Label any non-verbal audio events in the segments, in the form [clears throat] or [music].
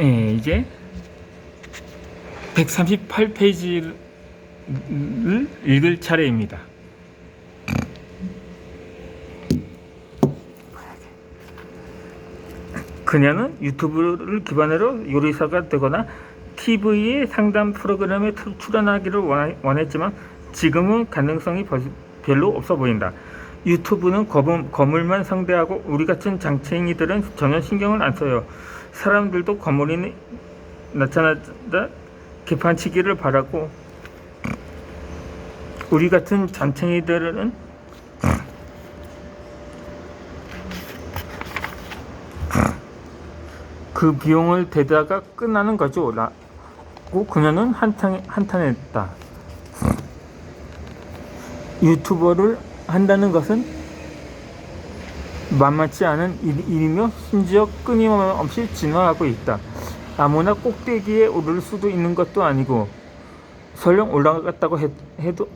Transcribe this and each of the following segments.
예, 이제 138페이지를 읽을 차례입니다. 그녀는 유튜브를 기반으로 요리사가 되거나 TV의 상담 프로그램에 출- 출연하기를 원했지만 지금은 가능성이 벌- 별로 없어 보인다. 유튜브는 거물, 거물만 상대하고 우리 같은 장채인이들은 전혀 신경을 안 써요. 사람들도 거물이 나타나다 개판치기를 바라고 우리 같은 잔챙이들은 그 비용을 대다가 끝나는 거죠. 라고 그녀는 한탄, 한탄했다. 유튜버를 한다는 것은 만만치 않은 일, 일이며 심지어 끊임없이 진화하고 있다. 아무나 꼭대기에 오를 수도 있는 것도 아니고 설령 올라갔다고 해, 해도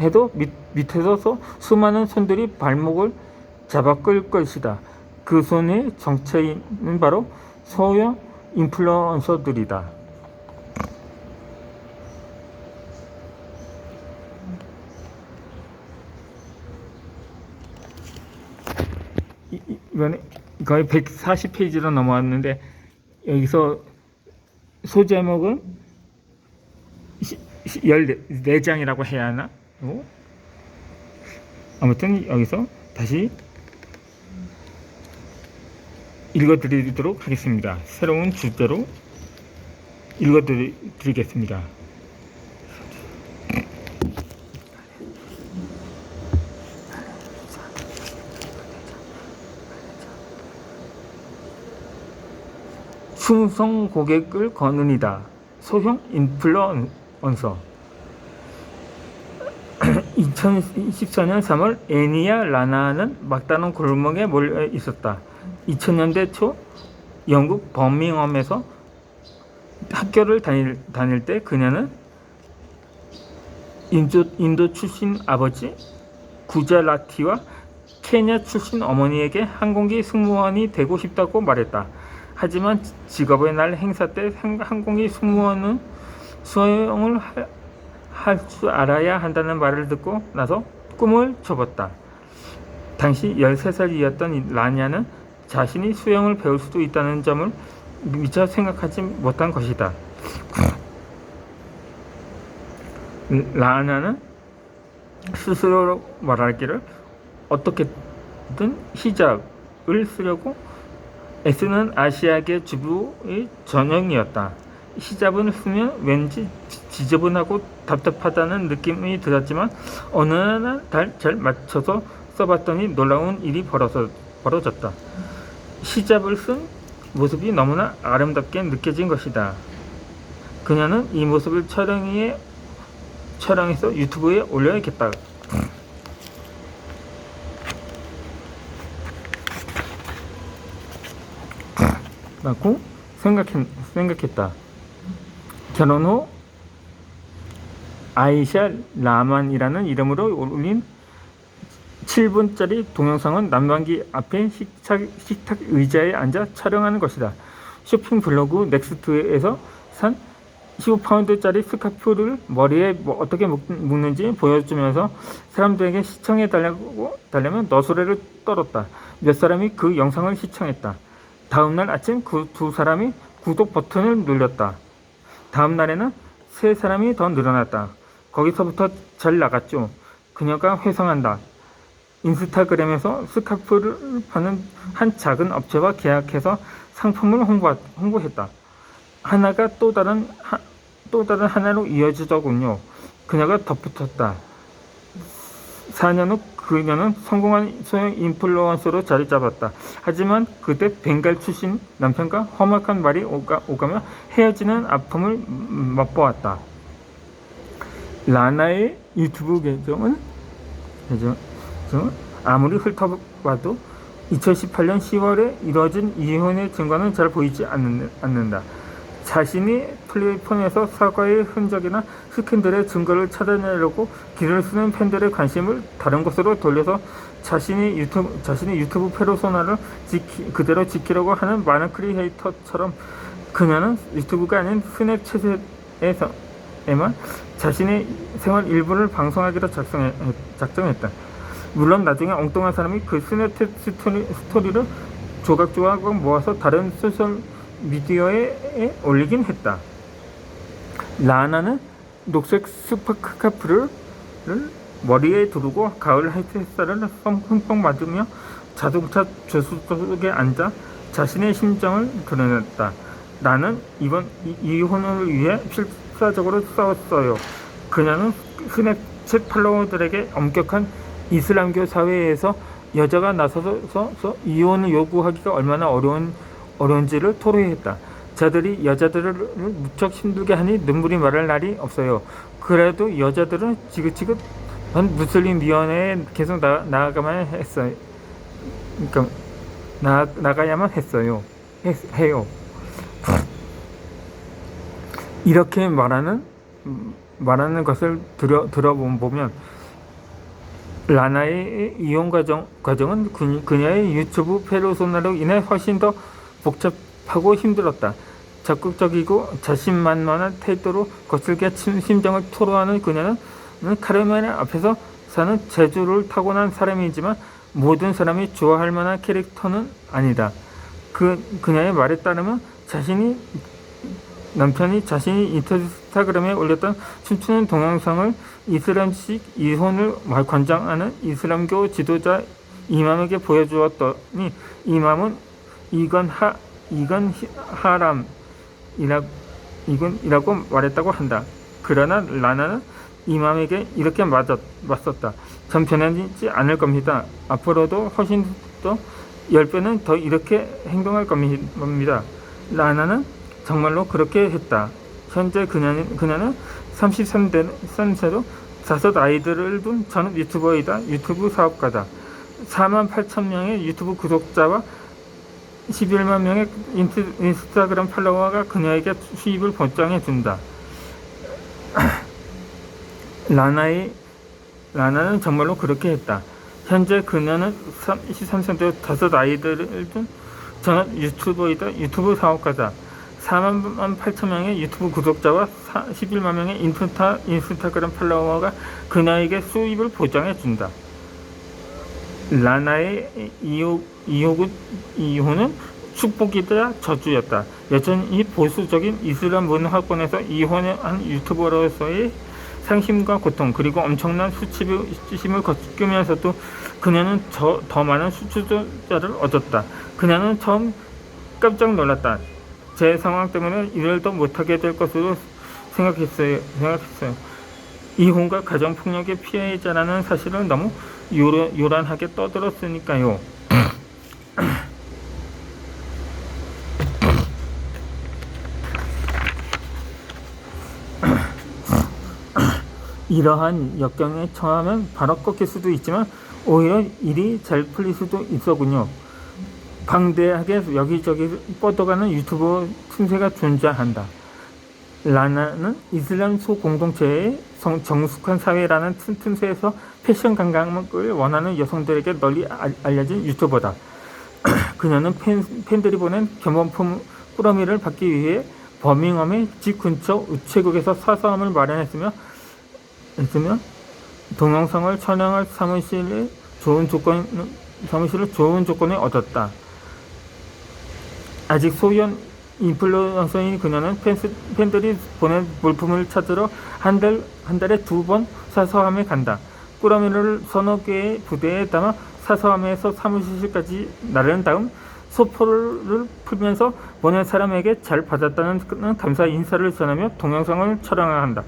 해도 밑, 밑에서 수많은 손들이 발목을 잡아 끌 것이다. 그 손의 정체는 바로 소형 인플루언서들이다. 이번에 거의 140페이지로 넘어왔는데 여기서 소제목은 14장이라고 해야 하나? 어? 아무튼 여기서 다시 읽어드리도록 하겠습니다. 새로운 주제로 읽어드리겠습니다. 충성 고객을 거느리다. 소형 인플루언서 [clears throat] 2014년 3월 애니야 라나는 막다른 골목에 몰려 있었다. 2000년대 초 영국 버밍엄에서 학교를 다닐, 다닐 때 그녀는 인도, 인도 출신 아버지 구자라티와 케냐 출신 어머니에게 항공기 승무원이 되고 싶다고 말했다. 하지만 직업의 날 행사 때 항- 항공기 승무원은 수영을 할 줄 알아야 한다는 말을 듣고 나서 꿈을 접었다. 당시 13살이었던 라냐는 자신이 수영을 배울 수도 있다는 점을 미처 생각하지 못한 것이다. 라냐는 스스로 말하기를 어떻게든 히잡을 쓰려고 애쓰는 아시아계 주부의 전형이었다. 히잡을 쓰면 왠지 지- 지저분하고 답답하다는 느낌이 들었지만 어느 날 잘 맞춰서 써봤더니 놀라운 일이 벌어서, 벌어졌다. 히잡을 쓴 모습이 너무나 아름답게 느껴진 것이다. 그녀는 이 모습을 촬영해 촬영해서 유튜브에 올려야겠다. 라고 생각했, 생각했다. 결혼 후 아이샤 라만이라는 이름으로 올린 7분짜리 동영상은 난방기 앞에 식탁, 식탁 의자에 앉아 촬영하는 것이다. 쇼핑 블로그 넥스트에서 산 15파운드짜리 스카프를 머리에 뭐 어떻게 묶, 는지 보여주면서 사람들에게 시청해 달라고 달려면 너소리를 떨었다. 몇 사람이 그 영상을 시청했다. 다음날 아침 그 두 사람이 구독 버튼을 눌렀다. 다음 날에는 세 사람이 더 늘어났다. 거기서부터 잘 나갔죠. 그녀가 회상한다. 인스타그램에서 스카프를 파는 한 작은 업체와 계약해서 상품을 홍보, 홍보했다. 하나가 또 다른 하, 또 다른 하나로 이어지더군요. 그녀가 덧붙였다. 4년 후 그녀는 성공한 소형 인플루언서로 자리 잡았다. 하지만 그때 벵갈 출신 남편과 험악한 말이 오가, 오가며 헤어지는 아픔을 맛보았다. 라나의 유튜브 계정은 계정, 계정은 아무리 훑어봐도 2018년 10월에 이뤄진 이혼의 증거는 잘 보이지 않는, 않는다. 자신이 플레이폰에서 사과의 흔적이나 스캔들의 증거를 찾아내려고 길을 쓰는 팬들의 관심을 다른 곳으로 돌려서 자신이 유튜브, 자신의 유튜브 페르소나를 지키, 그대로 지키려고 하는 많은 크리에이터처럼 그녀는 유튜브가 아닌 스냅챗에서에만 자신의 생활 일부를 방송하기로 작성해, 작정했다. 물론 나중에 엉뚱한 사람이 그 스냅챗 스토리, 스토리를 조각조각 모아서 다른 소셜 미디어에 올리긴 했다. 라나는 녹색 스파크 카프를 머리에 두르고 가을 햇살을 흠뻑 맞으며 자동차 조수석에 앉아 자신의 심정을 드러냈다. 나는 이번 이- 이혼을 위해 필사적으로 싸웠어요. 그녀는 스냅챗 팔로워들에게 엄격한 이슬람교 사회에서 여자가 나서서 이혼을 요구하기가 얼마나 어려운 어려운지를 토로했다. 저들이 여자들을 무척 힘들게 하니 눈물이 말할 날이 없어요. 그래도 여자들은 지긋지긋 한 무슬림 위원회에 계속 나, 나아가만 했어요. 그러니까 나, 나가야만 했어요. 했, 해요. 이렇게 말하는 음, 말하는 것을 들어 들어보면 라나의 이혼 과정 과정은 그, 그녀의 유튜브 페르소나로 인해 훨씬 더 복잡하고 힘들었다. 적극적이고 자신만만한 태도로 거칠게 침- 심정을 토로하는 그녀는 카르멘 앞에서 사는 재주를 타고난 사람이지만 모든 사람이 좋아할 만한 캐릭터는 아니다. 그 그녀의 말에 따르면 자신이 남편이 자신이 인스타그램에 올렸던 춤추는 동영상을 이슬람식 이혼을 관장하는 이슬람교 지도자 이맘에게 보여주었더니 이맘은 이건 하 이건 히- 하람 이라 이건이라고 말했다고 한다. 그러나 라나는 이맘에게 이렇게 맞았, 맞섰다. 전 변하지 않을 겁니다. 앞으로도 훨씬 더열 배는 더 이렇게 행동할 겁니- 겁니다. 라나는 정말로 그렇게 했다. 현재 그녀는, 그녀는 33세로 다섯 아이들을 둔전 유튜버이다. 유튜브 사업가다. 4만 8천 명의 유튜브 구독자와 11만 명의 인스타그램 팔로워가 그녀에게 수입을 보장해 준다. [clears throat] 라나의 라나는 정말로 그렇게 했다. 현재 그녀는 23세대 다섯 아이들을 둔 전업 유튜버이다. 유튜브 사업가다. 4만 8천 명의 유튜브 구독자와 11만 명의 인스타, 인스타그램 팔로워가 그녀에게 수입을 보장해 준다. 라나의 이호, 이호은, 이혼은 축복이다 저주였다. 여전히 보수적인 이슬람 문화권에서 이혼한 유튜버로서의 상심과 고통 그리고 엄청난 수치심을 겪으면서도 그녀는 저, 더 많은 수출자를 얻었다. 그녀는 처음 깜짝 놀랐다. 제 상황 때문에 일을 더 못하게 될 것으로 생각했어요. 생각했어요. 이혼과 가정폭력의 피해자라는 사실을 너무 요란, 요란하게 떠들었으니까요. 이러한 역경에 처하면 바로 꺾일 수도 있지만 오히려 일이 잘 풀릴 수도 있어군요. 방대하게 여기저기 뻗어가는 유튜버 틈새가 존재한다. 라나는 이슬람 소 공동체의 성- 정숙한 사회라는 틈- 틈새에서 패션 감각을 원하는 여성들에게 널리 알- 알려진 유튜버다. [clears throat] 그녀는 팬, 팬들이 보낸 경범품 꾸러미를 받기 위해 버밍엄의 집 근처 우체국에서 사서함을 마련했으며 했으며 동영상을 촬영할 사무실에 좋은 조건 사무실을 좋은 조건에 얻었다. 아직 소년 인플루언서인 그녀는 팬스, 팬들이 보낸 물품을 찾으러 한 달, 한 달에 두 번 사서함에 간다. 꾸러미를 서너 개의 부대에 담아 사서함에서 사무실까지 나른 다음 소포를 풀면서 보낸 사람에게 잘 받았다는 감사 인사를 전하며 동영상을 촬영한다.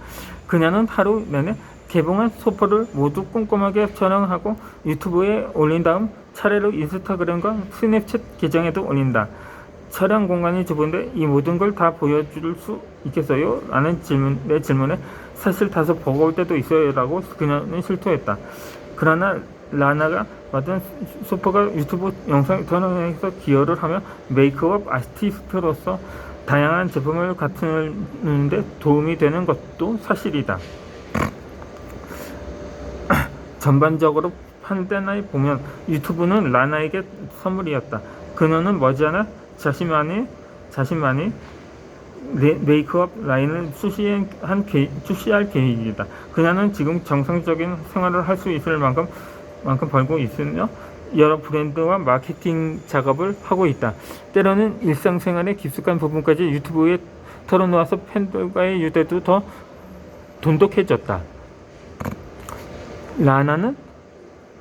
그녀는 하루 내내 개봉한 소포를 모두 꼼꼼하게 촬영하고 유튜브에 올린 다음 차례로 인스타그램과 스냅챗 계정에도 올린다. 촬영 공간이 좁은데 이 모든 걸 다 보여줄 수 있겠어요? 라는 질문, 내 질문에 사실 다소 버거울 때도 있어요 라고 그녀는 실토했다. 그러나 라나가 맡은 소퍼가 유튜브 영상 촬영에서 기여를 하며 메이크업 아티스트로서 다양한 제품을 갖추는데 도움이 되는 것도 사실이다. [clears throat] 전반적으로 판단해 보면 유튜브는 라나에게 선물이었다. 그녀는 머지않아 자신만이 레- 메이크업 라인을 출시한 계, 출시할 계획이다. 그녀는 지금 정상적인 생활을 할 수 있을 만큼 만큼 벌고 있으며 여러 브랜드와 마케팅 작업을 하고 있다. 때로는 일상생활의 깊숙한 부분까지 유튜브에 털어놓아서 팬들과의 유대도 더 돈독해졌다. 라나는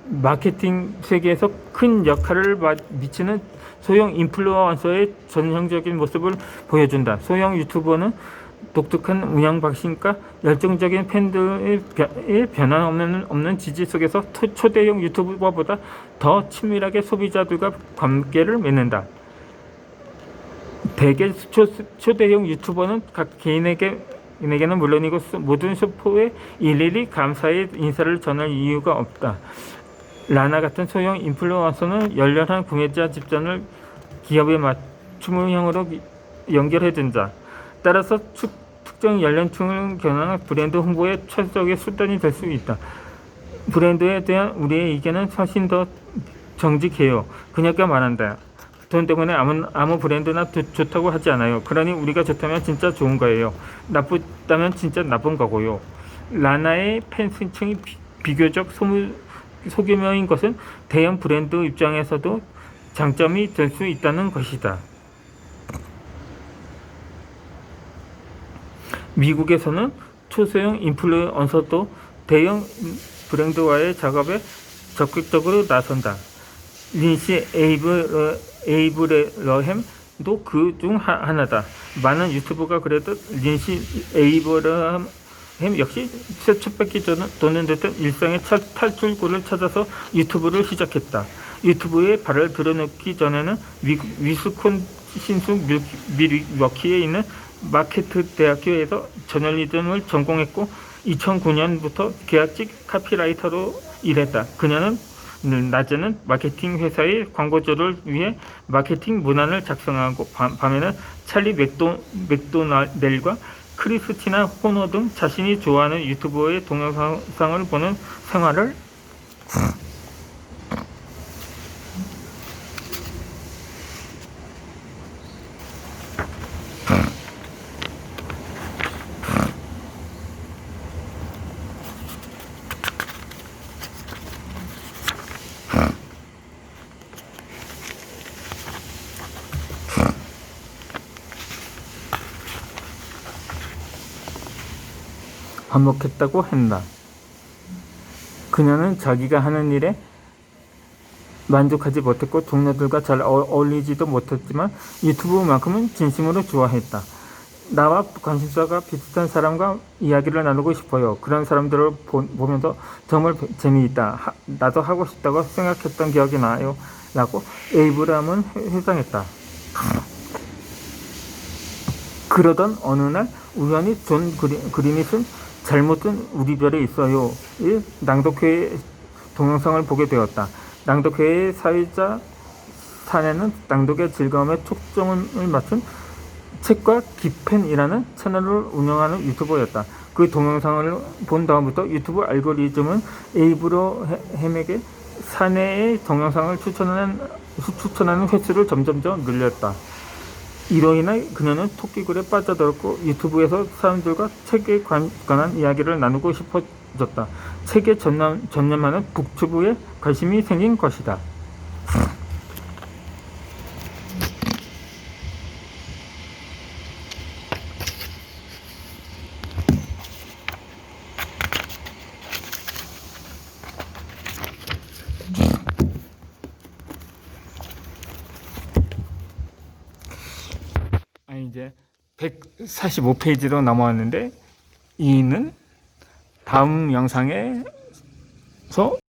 마케팅 세계에서 큰 역할을 마- 미치는 소형 인플루언서의 전형적인 모습을 보여준다. 소형 유튜버는 독특한 운영 방식과 열정적인 팬들의 변- 의 변함없는 없는 지지 속에서 토- 초대형 유튜버보다 더 친밀하게 소비자들과 관계를 맺는다. 대개 초, 초대형 유튜버는 각 개인에게 개인에게는 물론이고 소- 모든 슈퍼에 일일이 감사의 인사를 전할 이유가 없다. 라나 같은 소형 인플루언서는 열렬한 구매자 집단을 기업에 맞춤형으로 연결해준다. 따라서 축- 특정 연령층을 겨냥한 브랜드 홍보의 최적의 수단이 될 수 있다. 브랜드에 대한 우리의 의견은 훨씬 더 정직해요. 그녀가 말한다. 돈 때문에 아무, 아무 브랜드나 도- 좋다고 하지 않아요. 그러니 우리가 좋다면 진짜 좋은 거예요. 나쁘다면 진짜 나쁜 거고요. 라나의 팬층이 비, 비교적 소무, 소규모인 것은 대형 브랜드 입장에서도 장점이 될 수 있다는 것이다. 미국에서는 초소형 인플루언서도 대형 브랜드와의 작업에 적극적으로 나선다. 린시 에이브 에이브러햄도 그 중 하나다. 많은 유튜버가 그래도 린시 에이브러햄 역시 쳇쳇밖에 도는 듯한 일상의 탈, 탈출구를 찾아서 유튜브를 시작했다. 유튜브에 발을 들여놓기 전에는 미, 위스콘신 밀, 밀워키에 있는 마케트 대학교에서 저널리즘을 전공했고 2009년부터 계약직 카피라이터로 일했다. 그녀는 낮에는 마케팅 회사의 광고주를 위해 마케팅 문안을 작성하고 밤, 밤에는 찰리 맥도, 맥도날델과 크리스티나 호너 등 자신이 좋아하는 유튜버의 동영상을 보는 생활을 반복했다고 한다. 그녀는 자기가 하는 일에 만족하지 못했고 동료들과 잘 어- 어울리지도 못했지만 유튜브만큼은 진심으로 좋아했다. 나와 관심사가 비슷한 사람과 이야기를 나누고 싶어요. 그런 사람들을 보, 면서 정말 배- 재미있다. 하- 나도 하고 싶다고 생각했던 기억이 나요. 라고 에이브람은 회- 회상했다. 그러던 어느 날 우연히 존 그리, 그린이 쓴 잘못은 우리 별에 있어요. 의 낭독회의 동영상을 보게 되었다. 낭독회의 사회자 사내는 낭독의 즐거움에 초점을 맞춘 책과 기펜이라는 채널을 운영하는 유튜버였다. 그 동영상을 본 다음부터 유튜브 알고리즘은 에이브로 햄에게 사내의 동영상을 추천하는, 추천하는 횟수를 점점 더 늘렸다. 이로 인해 그녀는 토끼굴에 빠져들었고 유튜브에서 사람들과 책에 관, 관한 이야기를 나누고 싶어졌다. 책에 전념, 전념하는 북튜브에 관심이 생긴 것이다. 아 이제 145페이지로 넘어왔는데 이는 다음 영상에서